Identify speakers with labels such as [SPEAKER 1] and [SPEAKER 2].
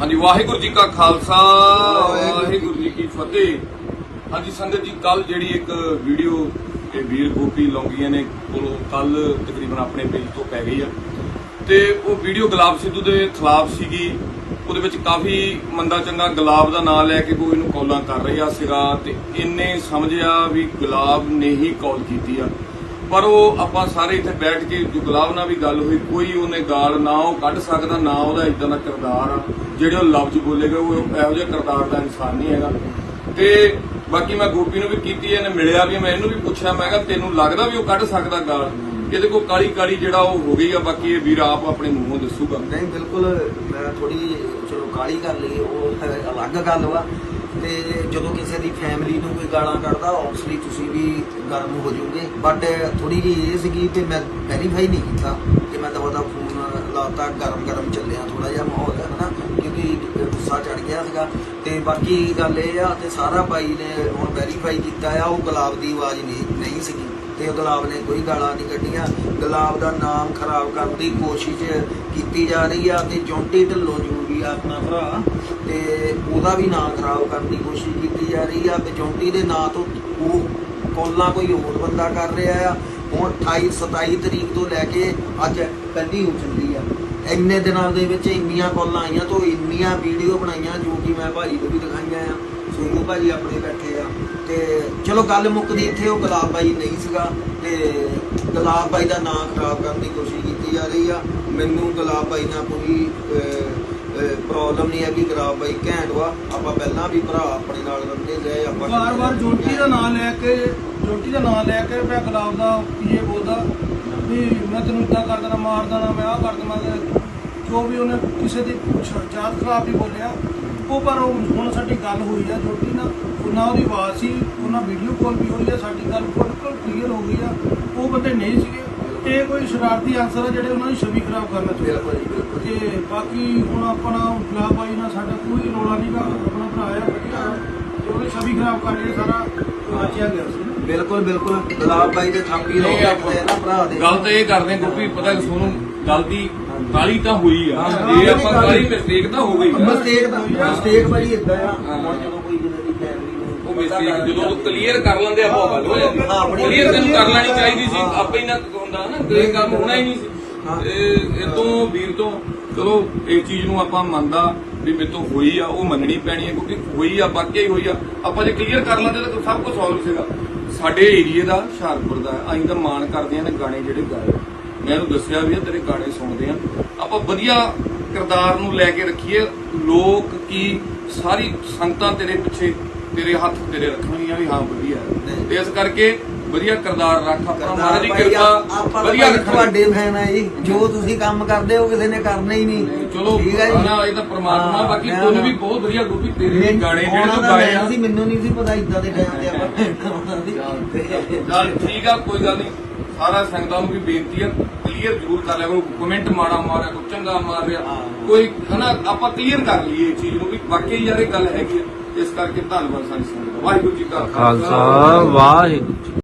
[SPEAKER 1] ਹਾਂਜੀ ਵਾਹਿਗੁਰੂ ਜੀ ਕਾ ਖਾਲਸਾ ਵਾਹਿਗੁਰੂ ਜੀ ਕੀ ਫਤਿਹ। ਹਾਂਜੀ ਸੰਗਤ ਜੀ ਕੱਲ ਜਿਹੜੀ ਇੱਕ ਵੀਡੀਓ ਇਹ ਵੀਰ ਗੋਪੀ ਲੌਂਗੀਆਂ ਨੇ ਕੋਲੋਂ ਕੱਲ ਤਕਰੀਬਨ ਆਪਣੇ ਪੇਜ ਤੋਂ ਪੈ ਗਈ ਆ। ਤੇ ਉਹ ਵੀਡੀਓ ਗੁਲਾਬ ਸਿੱਧੂ ਦੇ ਖਿਲਾਫ ਸੀਗੀ। ਉਹਦੇ ਵਿੱਚ ਕਾਫੀ ਮੰਦਾ ਚੰਗਾ ਗੁਲਾਬ ਦਾ ਨਾਮ ਲੈ ਕੇ ਕੋਈ ਇਹਨੂੰ ਕਾਲਾਂ ਕਰ ਰਿਹਾ ਸੀਗਾ ਤੇ ਇੰਨੇ ਸਮਝਿਆ ਵੀ ਗੁਲਾਬ ਨੇ ਹੀ ਕਾਲ ਕੀਤੀ ਆ। ਪਰ ਉਹ ਆਪਾਂ ਸਾਰੇ ਇੱਥੇ ਬੈਠ ਕੇ ਗੁਲਾਬ ਨਾਲ ਵੀ ਗੱਲ ਹੋਈ, ਕੋਈ ਉਹਨੇ ਗਾਲ ਨਾ ਉਹ ਕੱਢ ਸਕਦਾ, ਨਾ ਉਹਦਾ ਇਦਾਂ ਦਾ ਕਿਰਦਾਰ ਆ। ਜਿਹੜੇ ਉਹ ਲਫ਼ਜ਼ ਬੋਲੇਗਾ ਉਹ ਇਹੋ ਜਿਹਾ ਕਿਰਦਾਰ ਦਾ ਇਨਸਾਨ ਨਹੀਂ ਹੈਗਾ। ਤੇ ਬਾਕੀ ਮੈਂ ਗੋਪੀ ਨੂੰ ਵੀ ਕੀਤੀ, ਇਹਨੇ ਮਿਲਿਆ ਵੀ, ਮੈਂ ਇਹਨੂੰ ਵੀ ਪੁੱਛਿਆ, ਮੈਂ ਕਿਹਾ ਤੈਨੂੰ ਲੱਗਦਾ ਵੀ ਉਹ ਕੱਢ ਸਕਦਾ ਗਾਲ? ਇਹਦੇ ਕੋਲ ਕਾਲੀ ਕਾਲੀ ਜਿਹੜਾ ਉਹ ਹੋ ਗਈ ਆ, ਬਾਕੀ ਇਹ ਵੀਰ ਆਪ ਆਪਣੇ ਮੂੰਹੋਂ ਦੱਸੂਗਾ।
[SPEAKER 2] ਨਹੀਂ, ਬਿਲਕੁਲ, ਮੈਂ ਥੋੜੀ ਚਲੋ ਕਾਲੀ ਕਰ ਲਈ ਉਹ ਅਲੱਗ ਗੱਲ ਵਾ। ਤੇ ਜਦੋਂ ਕਿਸੇ ਦੀ ਫੈਮਿਲੀ ਨੂੰ ਕੋਈ ਗਾਲਾਂ ਕੱਢਦਾ ਆਬਵੀਅਸਲੀ ਤੁਸੀਂ ਵੀ ਗਰਮ ਹੋ ਜਾਓਗੇ। ਬਟ ਥੋੜੀ ਜਿਹੀ ਇਹ ਸੀਗੀ ਕਿ ਮੈਂ ਵੈਰੀਫਾਈ ਨਹੀਂ ਕੀਤਾ ਕਿ ਮੈਂ ਦਵਾ ਦਾ ਫੋਨ ਲਾਤਾ ਗਰਮ ਗਰਮ ਚੱਲਿਆ ਥੋੜਾ ਜਿਹਾ ਮਾਹੌਲ ਹੈ ਨਾ, ਕਿਉਂਕਿ ਗੁੱਸਾ ਚੜ ਗਿਆ ਸੀਗਾ। ਤੇ ਬਾਕੀ ਗੱਲ ਇਹ ਆ ਤੇ ਸਾਰਾ ਬਾਈ ਨੇ ਹੁਣ ਵੈਰੀਫਾਈ ਕੀਤਾ ਆ, ਉਹ ਗੁਲਾਬ ਦੀ ਆਵਾਜ਼ ਨਹੀਂ ਨਹੀਂ ਸੀਗੀ। ਤੇ ਗੁਲਾਬ ਨੇ ਕੋਈ ਗਾਲਾਂ ਨਹੀਂ ਕੱਢੀਆਂ। ਗੁਲਾਬ ਦਾ ਨਾਮ ਖਰਾਬ ਕਰਨ ਦੀ ਕੋਸ਼ਿਸ਼ ਕੀਤੀ ਜਾ ਰਹੀ ਆ ਤੇ ਜੌਂਟੀ ਢਿੱਲੋਂ ਜੋ ਵੀ ਆ ਆਪਣਾ ਭਰਾ। ਤੇ ਉਹਦਾ ਵੀ ਨਾਂ ਖਰਾਬ ਕਰਨ ਦੀ ਕੋਸ਼ਿਸ਼ ਕੀਤੀ ਜਾ ਰਹੀ ਆ ਤੇ ਦੇ ਨਾਂ ਤੋਂ ਉਹ ਕੋਲਾਂ ਕੋਈ ਹੋਰ ਬੰਦਾ ਕਰ ਰਿਹਾ ਆ। ਹੁਣ 28 27 ਤਰੀਕ ਤੋਂ ਲੈ ਕੇ ਅੱਜ ਪਹਿਲੀ ਹੋ ਚੱਲੀ ਆ। ਇੰਨੇ ਦਿਨਾਂ ਦੇ ਵਿੱਚ ਇੰਨੀਆਂ ਕੋਲਾਂ ਆਈਆਂ ਤੋਂ ਇੰਨੀਆਂ ਵੀਡੀਓ ਬਣਾਈਆਂ ਜੋ ਕਿ ਮੈਂ ਭਾਜੀ ਨੂੰ ਵੀ ਦਿਖਾਈਆਂ ਆ, ਸੋਨੂ ਭਾਜੀ ਆਪਣੇ ਬੈਠੇ ਆ। ਤੇ ਚਲੋ ਗੱਲ ਮੁੱਕਦੀ ਇੱਥੇ, ਉਹ ਗੁਲਾਬ ਬਾਈ ਨਹੀਂ ਸੀਗਾ ਤੇ ਗੁਲਾਬ ਬਾਈ ਦਾ ਨਾਮ ਖਰਾਬ ਕਰਨ ਦੀ ਕੋਸ਼ਿਸ਼ ਕੀਤੀ ਜਾ ਰਹੀ ਆ। ਮੈਨੂੰ ਗੁਲਾਬ ਬਾਈ ਨਾਲ ਕੋਈ ਪ੍ਰੋਬਲਮ ਨਹੀਂ ਹੈ ਕਿ ਗੁਲਾਬ ਬਾਈ ਘੈਂਟ ਵਾ। ਆਪਾਂ ਪਹਿਲਾਂ ਵੀ ਭਰਾ ਆਪਣੇ ਨਾਲ ਰਹਿੰਦੇ ਰਹੇ ਆਪਾਂ
[SPEAKER 3] ਵਾਰ-ਵਾਰ ਜੋਟੀ ਦਾ ਨਾਮ ਲੈ ਕੇ ਜੋਟੀ ਦਾ ਨਾਮ ਲੈ ਕੇ ਮੈਂ ਗੁਲਾਬ ਦਾ ਪੀਏ ਬੋਲਦਾ ਵੀ ਮੈਂ ਤੈਨੂੰ ਇੱਦਾਂ ਕਰ ਦੇਣਾ ਮਾਰ ਦੇਣਾ ਮੈਂ ਆਹ ਕਰ ਦੇਣਾ ਜੋ ਵੀ ਉਹਨੇ ਕਿਸੇ ਦੀ ਜਾਤ ਖਰਾਬ ਵੀ ਬੋਲਿਆ ਉਹ ਪਰ ਉਹ ਹੁਣ ਸਾਡੀ ਗੱਲ ਹੋਈ ਆ ਜੋਟੀ ਨਾਲ। ਉਹਨਾਂ ਉਹਦੀ ਆਵਾਜ਼ ਸੀ ਉਹਨਾਂ ਵੀਡੀਓ ਕਾਲ ਵੀ ਹੋਈ ਆ ਸਾਡੀ ਗੱਲ ਬਿਲਕੁਲ ਕਲੀਅਰ ਹੋ ਗਈ ਆ। ਉਹ ਬੰਦੇ ਨਹੀਂ ਸੀਗੇ। ਇਹ ਕੋਈ ਸ਼ਰਾਰਤੀ ਅਨਸਰ ਆ ਜਿਹੜੇ ਉਹਨਾਂ ਦੀ ਛਵੀ ਖਰਾਬ ਕਰਨਾ ਚਾਹੁੰਦੇ
[SPEAKER 2] ਬਿਲਕੁਲ
[SPEAKER 3] ਤੇ ਬਾਕੀ ਹੁਣ ਆਪਣਾ ਗੁਲਾਬ ਬਾਈ ਨਾਲ ਸਾਡਾ ਕੋਈ ਰੋਲਾ ਨਹੀਂਗਾ ਆਪਣਾ ਭਰਾ ਆ ਵਧੀਆ। ਤੇ ਉਹਦੀ ਛਵੀ ਖਰਾਬ ਕਰ ਲਈ ਸਾਰਾ ਰਚਿਆ ਗਿਆ ਸੀ।
[SPEAKER 2] ਬਿਲਕੁਲ ਬਿਲਕੁਲ। ਗੁਲਾਬ ਬਾਈ ਦੇ ਥਾਪੀ
[SPEAKER 1] ਨਹੀਂ, ਆਪਾਂ-
[SPEAKER 2] ਆਪਣੇ ਨਾ ਭਰਾ ਦੇ।
[SPEAKER 1] ਗੱਲ ਤਾਂ ਇਹ ਕਰਦੇ ਕਿਉਂਕਿ ਪਤਾ ਕਿ ਸੋਨੂੰ ਗੱਲ ਦੀ ਕਾਲੀ ਤਾਂ ਹੋਈ ਆ। ਇਹ ਆਪਾਂ ਕਾਲੀ ਮਿਸਟੇਕ ਤਾਂ ਹੋ ਗਈ। ਆ
[SPEAKER 2] ਮਸਟੇਕ ਦਾ ਮਸਟੇਕ ਬਾਈ ਇਦਾਂ ਆ। ਹੁਣ ਜਦੋਂ ਕੋਈ
[SPEAKER 1] ਮਿਸਟੇਕ ਜਦੋਂ ਕਲੀਅਰ ਕਰ ਲੈਂਦੇ ਆਪਾਂ ਗੱਲ ਹੋ ਜਾਂਦੀ ਕਲੀਅਰ ਤੈਨੂੰ ਕਰ ਲੈਣੀ ਚਾਹੀਦੀ ਸੀ। ਆਪੇ ਹੀ ਨਾ ਹੁੰਦਾ ਨਾ ਤੇ ਇਹ ਕੰਮ ਹੋਣਾ ਹੀ ਨਹੀਂ
[SPEAKER 2] ਹਾਂ।
[SPEAKER 1] ਸੀ। ਇਹ ਇਹ ਤੋਂ ਵੀਰ ਤੋਂ ਚਲੋ ਇਹ ਚੀਜ਼ ਨੂੰ ਆਪਾਂ ਮੰਨਦਾ ਵੀ ਮੇਰੇ ਤੋਂ ਹੋਈ ਆ ਉਹ ਮੰਨਣੀ ਪੈਣੀ ਹੈ ਕਿਉਂਕਿ ਹੋਈ ਆ ਵਾਕਿਆ ਹੀ ਹੋਈ ਆ। ਆਪਾਂ ਜੇ ਕਲੀਅਰ ਕਰ ਲੈਂਦੇ ਤਾਂ ਸਭ ਕੁਝ ਸੋਲਵ ਸੀਗਾ। ਸਾਡੇ ਏਰੀਏ ਦਾ ਹੁਸ਼ਿਆਰਪੁਰ ਦਾ ਅਸੀਂ ਤਾਂ ਮਾਣ ਕਰਦੇ ਆ ਨੇ ਗਾਣੇ ਜਿਹੜੇ ਗਾਏ। ਮੈਂ ਇਹਨੂੰ ਦੱਸਿਆ ਵੀ ਆ ਤੇਰੇ ਗਾਣੇ ਸੁਣਦੇ ਆ। ਆਪਾਂ ਵਧੀਆ ਕਿਰਦਾਰ ਨੂੰ ਲੈ ਕੇ ਰੱਖੀਏ। ਲੋਕ ਕੀ ਸਾਰੀ ਸੰਗਤਾਂ ਤੇਰੇ ਪਿੱਛੇ ਤੇਰੇ ਹੱਥ ਤੇਰੇ ਰੱਖਣਗੀਆਂ ਵੀ ਹਾਂ ਵਧੀਆ। ਤੇ ਇਸ ਕਰਕੇ ਵਧੀਆ ਕਿਰਦਾਰ ਰੱਖ ਆਪਣਾ ਮਹਾਰਾਜ ਦੀ ਕਿਰਪਾ ਵਧੀਆ ਰੱਖਣਾ।
[SPEAKER 2] ਤੁਹਾਡੇ ਫੈਨ ਆ ਜੀ। ਜੋ ਤੁਸੀਂ ਕੰਮ ਕਰਦੇ ਹੋ ਕਿਸੇ ਨੇ ਕਰਨਾ ਹੀ ਨਹੀਂ।
[SPEAKER 1] ਚਲੋ
[SPEAKER 2] ਠੀਕ ਹੈ ਜੀ?
[SPEAKER 1] ਨਾ ਇਹ ਤਾਂ ਪ੍ਰਮਾਤਮਾ
[SPEAKER 2] ਹਾਂ,
[SPEAKER 1] ਬਾਕੀ ਤੁਹਾਨੂੰ ਵੀ ਬਹੁਤ ਵਧੀਆ ਗੋਪੀ ਤੇਰੇ ਗਾਣੇ ਜਿਹੜੇ ਤੂੰ ਗਾਏ ਆ।
[SPEAKER 2] ਮੈਨੂੰ ਨਹੀਂ ਸੀ ਪਤਾ ਇਦਾਂ ਦੇ ਟਾਈਮ ਤੇ ਆਪਾਂ
[SPEAKER 1] ਚੱਲ ਠੀਕ ਆ ਕੋਈ ਗੱਲ ਨਹੀਂ। ਸਾਰਾ ਸੰਗਤਾਂ ਨੂੰ ਵੀ ਬੇਨਤੀ ਆ ਕਲੀਅਰ ਜ਼ਰੂਰ ਕਰ ਲਿਆ ਕਰੋ। ਕਮੈਂਟ ਮਾੜਾ ਮਾਰਿਆ ਕੋਈ ਚੰਗਾ ਮਾਰ ਰਿਹਾ। ਕੋਈ ਹਨਾ ਆਪਾਂ ਕਲੀਅਰ ਕਰ ਲਈਏ ਇਹ ਚੀਜ਼ ਨੂੰ ਵੀ। ਵਾਕਈ ਯਾਰ ਇਹ ਗੱਲ ਹੈਗੀ ਆ। ਇਸ ਕਰਕੇ ਧੰਨਵਾਦ ਸਾਡੀ ਸੰਗਤ ਦਾ। ਵਾਹਿਗੁਰੂ ਜੀ ਕਾ
[SPEAKER 4] ਖਾਲਸਾ ਵਾਹਿਗੁਰੂ ਜੀ